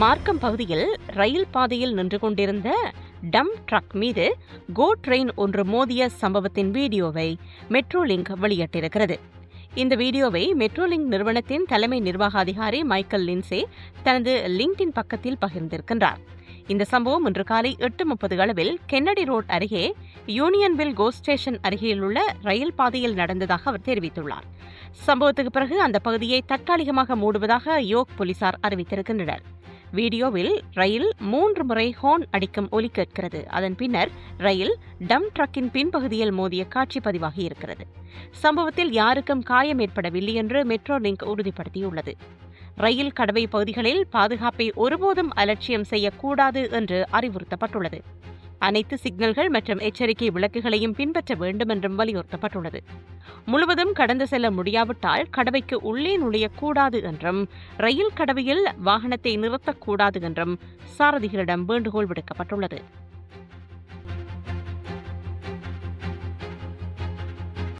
மார்க்கம் பகுதியில் ரயில் பாதையில் நின்று கொண்டிருந்த டம் ட்ரக் மீது கோ ட்ரெயின் ஒன்று மோதிய சம்பவத்தின் வீடியோவை மெட்ரோலிங்க் வெளியிட்டிருக்கிறது. இந்த வீடியோவை மெட்ரோலிங்க் நிறுவனத்தின் தலைமை நிர்வாக அதிகாரி மைக்கேல் லின்சே தனது லிங்க்டின் பக்கத்தில் பகிர்ந்திருக்கின்றார். இந்த சம்பவம் இன்று காலை எட்டு முப்பது அளவில் கென்னடி ரோட் அருகே யூனியன்வில் கோ ஸ்டேஷன் அருகேயுள்ள ரயில் பாதையில் நடந்ததாக அவர் தெரிவித்துள்ளார். சம்பவத்துக்கு பிறகு அந்த பகுதியை தற்காலிகமாக மூடுவதாக யோக் போலீசார் அறிவித்திருக்கின்றனர். வீடியோவில் ரயில் மூன்று முறை ஹோன் அடிக்கும் ஒலி கேட்கிறது. அதன் பின்னர் ரயில் டம் ட்ரக்கின் பின்பகுதியில் மோதிய காட்சி பதிவாகி இருக்கிறது. சம்பவத்தில் யாருக்கும் காயம் ஏற்படவில்லை என்று மெட்ரோ லிங்க் உறுதிப்படுத்தியுள்ளது. ரயில் கடவை பகுதிகளில் பாதுகாப்பை ஒருபோதும் அலட்சியம் செய்யக்கூடாது என்று அறிவுறுத்தப்பட்டுள்ளது. அனைத்து சிக்னல்கள் மற்றும் எச்சரிக்கை விளக்குகளையும் பின்பற்ற வேண்டும் என்றும் வலியுறுத்தப்பட்டுள்ளது. முழுவதும் கடந்து செல்ல முடியாவிட்டால் கடவைக்கு உள்ளே நுழையக்கூடாது என்றும் ரயில் கடவையில் வாகனத்தை நிறுத்தக்கூடாது என்றும் சாரதிகளிடம் வேண்டுகோள் விடுக்கப்பட்டுள்ளது.